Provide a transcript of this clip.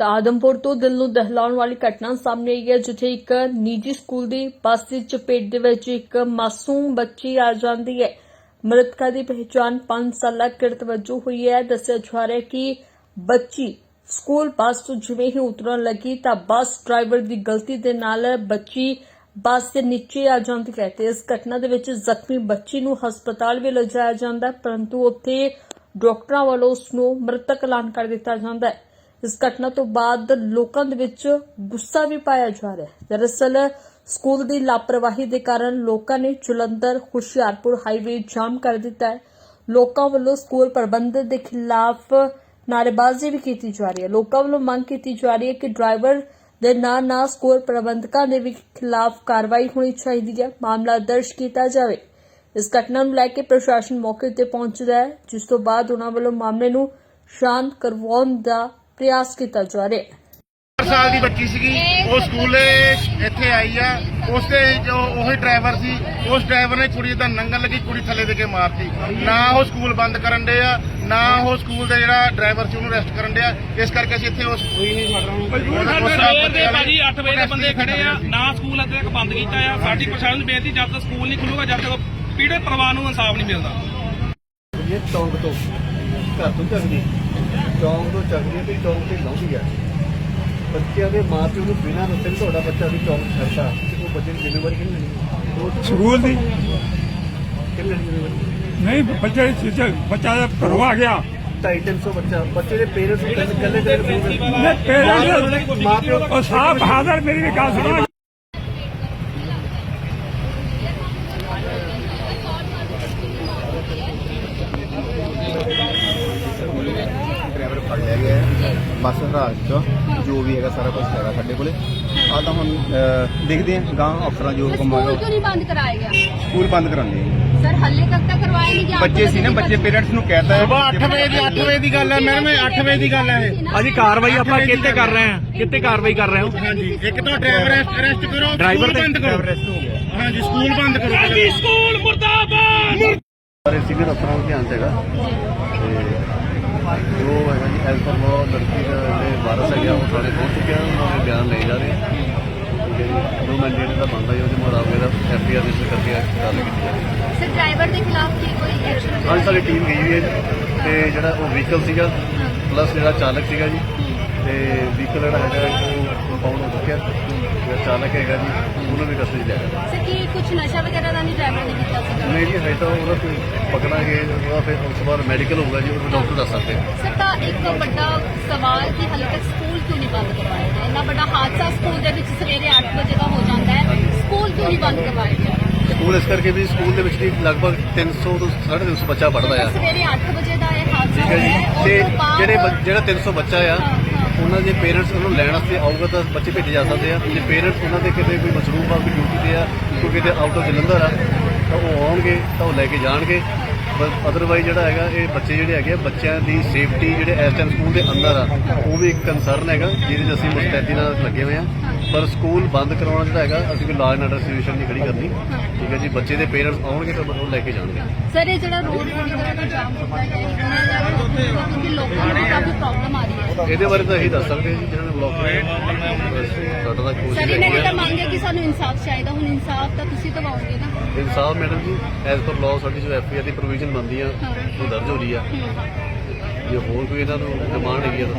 ਤਾਂ ਆਦਮਪੁਰ ਤੋਂ ਦਿਲ ਨੂੰ ਦਹਿਲਾਉਣ ਵਾਲੀ ਘਟਨਾ ਸਾਹਮਣੇ ਆਈ ਹੈ ਜਿੱਥੇ ਇੱਕ ਨਿੱਜੀ ਸਕੂਲ ਦੀ ਬੱਸ ਦੀ ਚਪੇਟ ਦੇ ਵਿੱਚ ਇੱਕ ਮਾਸੂਮ ਬੱਚੀ ਆ ਜਾਂਦੀ ਹੈ। ਮ੍ਰਿਤਕਾ ਦੀ ਪਹਿਚਾਣ 5 ਸਾਲਾ ਕਿਰਤ ਵਜੋਂ ਹੋਈ ਹੈ। ਦੱਸਿਆ ਜਾ ਰਿਹਾ ਕਿ ਬੱਚੀ ਸਕੂਲ ਬੱਸ ਤੋਂ ਜਿਵੇਂ ਹੀ ਉਤਰਨ ਲੱਗੀ ਤਾਂ ਬੱਸ ਡਰਾਈਵਰ ਦੀ ਗਲਤੀ ਦੇ ਨਾਲ ਬੱਚੀ ਬੱਸ ਦੇ ਨੀਚੇ ਆ ਜਾਂਦੀ ਹੈ ਤੇ ਇਸ ਘਟਨਾ ਦੇ ਵਿੱਚ ਜ਼ਖਮੀ ਬੱਚੀ ਨੂੰ ਹਸਪਤਾਲ ਵੀ ਲਿਜਾਇਆ ਜਾਂਦਾ ਹੈ, ਪਰੰਤੂ ਉੱਥੇ ਡਾਕਟਰਾਂ ਵੱਲੋਂ ਉਸ ਨੂੰ ਮ੍ਰਿਤਕ ਐਲਾਨ ਕਰ ਦਿੱਤਾ ਜਾਂਦਾ ਹੈ। ਇਸ ਘਟਨਾ ਤੋਂ ਬਾਅਦ ਲੋਕਾਂ ਦੇ ਵਿੱਚ ਗੁੱਸਾ ਵੀ ਪਾਇਆ ਜਾ ਰਿਹਾ ਹੈ। ਦਰਅਸਲ, ਸਕੂਲ ਦੀ ਲਾਪਰਵਾਹੀ ਦੇ ਕਾਰਨ ਲੋਕਾਂ ਨੇ ਜਲੰਧਰ, ਹੁਸ਼ਿਆਰਪੁਰ ਹਾਈਵੇ ਜਾਮ ਕਰ ਦਿੱਤਾ ਹੈ। ਲੋਕਾਂ ਵੱਲੋਂ ਸਕੂਲ ਪ੍ਰਬੰਧਕ ਦੇ ਖਿਲਾਫ ਨਾਅਰੇਬਾਜ਼ੀ ਵੀ ਕੀਤੀ ਜਾ ਰਹੀ ਹੈ। ਲੋਕਾਂ ਵੱਲੋਂ ਮੰਗ ਕੀਤੀ ਜਾ ਰਹੀ ਹੈ ਕਿ ਡਰਾਈਵਰ ਦੇ ਨਾਲ ਨਾਲ ਸਕੂਲ ਪ੍ਰਬੰਧਕਾਂ ਦੇ ਵੀ ਖਿਲਾਫ ਕਾਰਵਾਈ ਹੋਣੀ ਚਾਹੀਦੀ ਹੈ। ਮਾਮਲਾ ਦਰਜ ਕੀਤਾ ਜਾਵੇ। ਇਸ ਘਟਨਾ ਨੂੰ ਲੈ ਕੇ ਪ੍ਰਸ਼ਾਸਨ ਮੌਕੇ ਤੇ ਪਹੁੰਚਦਾ ਹੈ, ਜਿਸ ਤੋਂ ਬਾਅਦ ਉਹਨਾਂ ਵੱਲੋਂ ਮਾਮਲੇ ਨੂੰ ਸ਼ਾਂਤ ਕਰਵਾਉਣ ਦਾ ਪ੍ਰਯਾਸ ਕੀਤਾ ਜਾ ਰਿਹਾ ਹੈ। 4 ਸਾਲ ਦੀ ਬੱਚੀ ਸੀਗੀ ਉਹ ਸਕੂਲੇ ਇੱਥੇ ਆਈ ਆ। ਉਸ ਦੇ ਜੋ ਉਹੀ ਡਰਾਈਵਰ ਸੀ ਉਸ ਡਰਾਈਵਰ ਨੇ ਕੁੜੀ ਦਾ ਨੰਗਲ ਲੱਗੀ ਕੁੜੀ ਥੱਲੇ ਦੇ ਕੇ ਮਾਰਤੀ। ਨਾ ਉਹ ਸਕੂਲ ਬੰਦ ਕਰਨ ਦੇ ਆ ਨਾ ਉਹ ਸਕੂਲ ਦਾ ਜਿਹੜਾ ਡਰਾਈਵਰ ਸੀ ਉਹਨੂੰ ਅਰੈਸਟ ਕਰਨ ਦੇ ਆ ਇਸ ਕਰਕੇ ਅਸੀਂ ਇੱਥੇ ਉਸ ਕੋਈ ਨਹੀਂ ਸਵੇਰ ਦੇ ਭਾਜੀ 8 ਵਜੇ ਦੇ ਬੰਦੇ ਖੜੇ ਆ। ਨਾ ਸਕੂਲ ਅੱਧੇ ਤੱਕ ਬੰਦ ਕੀਤਾ ਆ। ਸਾਡੀ ਪ੍ਰਸ਼ਾਸਨ ਨੂੰ ਬੇਨਤੀ ਜਦ ਤੱਕ ਸਕੂਲ ਨਹੀਂ ਖੁੱਲੂਗਾ ਜਦ ਤੱਕ ਪੀੜੇ ਪਰਿਵਾਰ ਨੂੰ ਇਨਸਾਫ ਨਹੀਂ ਮਿਲਦਾ। ਇਹ ਚੌਂਕ ਤੋਂ ਘਰ ਤੋਂ ਚੱਕਦੀ ਚੌਂਕ ਤੋਂ ਚੱਕਦੀ ਤੇ ਚੌਂਕ ਤੇ ਲਾਉਂਦੀ ਹੈ। ਬੱਚਿਆਂ ਦੇ ਮਾਂ ਪਿਓ ਨੂੰ ਬਿਨਾਂ ਦੱਸੇ ਤੁਹਾਡਾ ਬੱਚਾ ਵੀ ਚੌਂਕ ਛੱਡਦਾ ਤੇ ਉਹ ਬੱਚੇ ਦੀ ਜ਼ਿੰਮੇਵਾਰੀ ਕਿਹਨੇ ਲੈਣੀ ਉਹ ਸਕੂਲ ਦੀ? ਕਿਹਨੇ ਲੈਣੀ ਨਹੀਂ ਬੱਚੇ ਬੱਚਾ ਬੱਚਾ ਘਰੋਂ ਆ ਗਿਆ। ਢਾਈ ਤਿੰਨ ਸੌ ਬੱਚਾ ਬੱਚੇ ਦੇ ਪੇਰੈਂਟਸ ਨੂੰ ਕੱਲੇ ਕੱਲੇ ਕੱਲੇ ਨੇ ਪੇਰੈਂਟਸ ਮਾਂ ਪਿਓ ਉਹ ਸਾਹਿਬ ਬਹਾਦਰ ਮੇਰੀ ਵੀ ਗੱਲ ਸੁਣੋ ਡਰਾਈਵਰ ਫੜ ਲਿਆ ਗਿਆ ਹੈ ਬੱਸ ਰਾਜ ਚ ਜੋ ਵੀ ਹੈਗਾ ਸਾਰਾ ਕੁਝ ਹੈਗਾ ਸਾਡੇ ਕੋਲੇ ਆ ਤਾਂ ਹੁਣ ਅਹ, ਦੇਖਦੇ ਹਾਂ ਗਾਂ ਅਫਸਰਾਂ ਜੋ ਹੁਕਮ ਸਕੂਲ ਆਏਗਾ क्यों नहीं बंद कराया गया ਸਕੂਲ ਬੰਦ ਕਰਾਉਂਦੇ ਆ सर हल्ले तक तक करवाया नहीं गया ਬੱਚੇ ਸੀ ਨਾ ਬੱਚੇ ਪੇਰੈਂਟਸ ਨੂੰ ਕਹਿਤਾ ਹੈ ਸੁਬਾਹ 8 ਵਜੇ ਦੀ 8 ਵਜੇ ਦੀ ਗੱਲ ਹੈ ਮੈਡਮ 8 ਵਜੇ ਦੀ ਗੱਲ ਹੈ ਇਹ ਅਸੀਂ ਕਾਰਵਾਈ ਆਪਾਂ ਕਿੱਥੇ ਕਰ ਰਹੇ ਹਾਂ ਕਿੱਥੇ ਕਾਰਵਾਈ ਕਰ ਰਹੇ ਹਾਂ ਹਾਂਜੀ ਇੱਕ ਤਾਂ ਡਰਾਈਵਰ ਅਰੈਸਟ ਕਰੋ ਡਰਾਈਵਰ ਸਕੂਲ ਬੰਦ ਕਰੋ ਅਰੈਸਟ ਹੋ ਗਿਆ ਹਾਂਜੀ ਸਕੂਲ ਬੰਦ ਕਰੋ ਸਕੂਲ ਮੁਰਦਾਬਾਦ ਸਾਰੇ ਸੀਨੀਅਰ ਅਫਸਰਾਂ ਨੂੰ ਧਿਆਨ ਦੇਗਾ ਤੇ ਜੋ ਹੈਗਾ ਜੀ ਐਸ ਪਰ ਲੋ ਲੜਕੀ ਦਾ ਜਿਹੜੇ ਵਾਰਸ ਹੈਗਾ ਉਹ ਥਾਣੇ ਬਹੁਤ ਚੁੱਕਿਆ ਉਹਨਾਂ ਦੇ ਬਿਆਨ ਲਏ ਜਾ ਰਹੇ ਠੀਕ ਦੋ ਮੈਂਡੇਟ ਦਾ ਬੰਦਾ ਜੀ ਉਹਦੇ ਮੁਤਾਬਕ ਦਾ ਐਫ ਆਈ ਆਰ ਰਜਿਸਟਰ ਕਰਕੇ ਗੱਲ ਕੀਤੀ ਜਾ ਰਹੀ ਹੈ। ਸਰ ਡਰਾਈਵਰ ਦੇ ਖਿਲਾਫ ਕੀ ਕੋਈ ਐਕਸ਼ਨ ਹਾਂ ਸਾਡੀ ਟੀਮ ਗਈ ਹੋਈ ਹੈ ਤੇ ਜਿਹੜਾ ਉਹ ਵਹੀਕਲ ਸੀਗਾ ਪਲੱਸ ਜਿਹੜਾ ਚਾਲਕ ਸੀਗਾ ਜੀ ਤੇ ਵਹੀਕਲ ਜਿਹੜਾ ਹੈਗਾ ਉਹ ਕੰਪਾਊਂਡ ਹੋ ਚੁੱਕਿਆ ਤੇ ਅਚਾਨਕ ਹੈਗਾ ਜੀ ਉਹਨੂੰ ਵੀ ਕਸਟਡੀ ਲੈ ਲਿਆ ਸਰ ਕੀ ਕੁਝ ਨਸ਼ਾ ਵਗੈਰਾ ਦਾ ਨਹੀਂ ਡਰਾਈਵਰ ਨੇ ਕੀਤਾ ਸੀਗਾ? ਨਹੀਂ ਜੀ ਹਜੇ ਤਾਂ ਉਹਦਾ ਕੋਈ ਪਕੜਾਂਗੇ ਉਹਦਾ ਫਿਰ ਉਸ ਤੋਂ ਮੈਡੀਕਲ ਹੋਊਗਾ ਜੀ ਉਹ ਡਾਕਟਰ ਦੱਸ ਸਕਦੇ ਸਰ ਤਾਂ ਇੱਕ ਵੱਡਾ ਸਵਾਲ ਕਿ ਹਲੇ ਤੱਕ ਸਕੂਲ ਕਿਉਂ ਨਹੀਂ ਬੰਦ ਕਰਵਾਇਆ ਗਿਆ ਇੰਨਾ ਵੱਡਾ ਹਾਦਸਾ ਸਕੂਲ ਦੇ ਵਿੱਚ ਸਵੇਰੇ 8 ਵਜੇ ਦਾ ਹੋ ਜਾਂਦਾ ਹੈ। ਸਕੂਲ ਕਿਉਂ ਨਹੀਂ ਬੰਦ ਕਰਵਾਇਆ ਗਿਆ ਸਕੂਲ ਇਸ ਕਰਕੇ ਵੀ ਸਕੂਲ ਦੇ ਵਿੱਚ ਵੀ ਲਗਭਗ 300 ਤੋਂ 350 ਬੱਚਾ ਪੜਦਾ ਆ। ਸਵੇਰੇ 8 ਵਜੇ ਦਾ ਇਹ ਹਾਦਸਾ ਠੀਕ ਹੈ ਜੀ। ਤੇ ਜਿਹੜੇ ਜਿਹੜਾ 300 ਬੱਚਾ ਆ ਉਹਨਾਂ ਦੇ ਪੇਰੈਂਟਸ ਉਹਨੂੰ ਲੈਣ ਵਾਸਤੇ ਆਊਗਾ ਤਾਂ ਬੱਚੇ ਭੇਜੇ ਜਾ ਸਕਦੇ ਆ। ਜੇ ਪੇਰੈਂਟਸ ਉਹਨਾਂ ਦੇ ਕਿਤੇ ਕੋਈ ਮਸਰੂਫ ਆ ਕੋਈ ਡਿਊਟੀ ਤੇ ਆ ਕੋਈ ਕਿਤੇ ਆਊਟ ਆਫ ਜਲੰਧਰ ਆ ਤਾਂ ਉਹ ਆਉਣਗੇ ਤਾਂ ਉਹ ਲੈ ਕੇ ਜਾਣਗੇ। ਬਸ ਅਦਰਵਾਈਜ਼ ਜਿਹੜਾ ਹੈਗਾ ਇਹ ਬੱਚੇ ਜਿਹੜੇ ਹੈਗੇ ਆ, ਬੱਚਿਆਂ ਦੀ ਸੇਫਟੀ ਜਿਹੜੇ ਇਸ ਟਾਈਮ ਸਕੂਲ ਦੇ ਅੰਦਰ ਆ ਉਹ ਵੀ ਇੱਕ ਕੰਸਰਨ ਹੈਗਾ ਜਿਹਦੇ 'ਚ ਅਸੀਂ ਮੁਸਤੈਦੀ ਨਾਲ ਲੱਗੇ ਹੋਏ ਆ। ਪਰ ਸਕੂਲ ਬੰਦ ਕਰਾਉਣਾ ਜਿਹੜਾ ਹੈਗਾ ਅਸੀਂ ਕੋਈ ਐਂਡ ਆਰਡਰ ਸਿਚੁਏਸ਼ਨ ਨਹੀਂ ਖੜੀ ਕਰਨੀ। ਠੀਕ ਹੈ ਜੀ ਬੱਚੇ ਦੇ ਪੇਰੈਂਟਸ ਆਉਣਗੇ ਤਾਂ ਉਹ ਲੈ ਕੇ ਜਾਣਗੇ। ਸਰ ਇਹ ਜਿਹੜਾ ਰੋਡ ਪੂਰੀ ਤਰ੍ਹਾਂ ਜਾਮ ਗਿਆ ਹੈ ਕਿਉਂਕਿ ਲੋਕਾਂ ਨੂੰ ਕਾਫੀ ਪ੍ਰੋਬਲਮ ਆ ਰਹੀ ਹੈ। ਇਹਦੇ ਬਾਰੇ ਤਾਂ ਇਹੀ ਦੱਸ ਸਕਦੇ ਜੀ ਜਿਹਨਾਂ ਨੇ ਬਲੌਕ ਸਾਡਾ ਤਾਂ ਕੋਸ਼ਿਸ਼ ਸਰ ਇਹਨਾਂ ਦੀ ਤਾਂ ਮੰਗ ਹੈ ਕਿ ਸਾਨੂੰ ਇਨਸਾਫ ਚਾਹੀਦਾ। ਹੁਣ ਇਨਸਾਫ ਤਾਂ ਤੁਸੀਂ ਦਿਵਾਓਗੇ ਨਾ। ਇਨਸਾਫ ਮੈਡਮ ਜੀ ਐਜ਼ ਪਰ ਲਾਅ ਸਾਡੀ ਜੋ ਐਫ ਆਈ ਆਰ ਦੀ ਪ੍ਰੋਵੀਜ਼ਨ ਬਣਦੀ ਆ ਉਹ ਦਰਜ ਹੋ ਰਹੀ ਆ। ਜੇ ਹੋਰ ਕੋਈ ਇਹਨਾਂ ਨੂੰ ਡਿਮਾਂਡ ਹੈਗੀ ਆ ਤਾਂ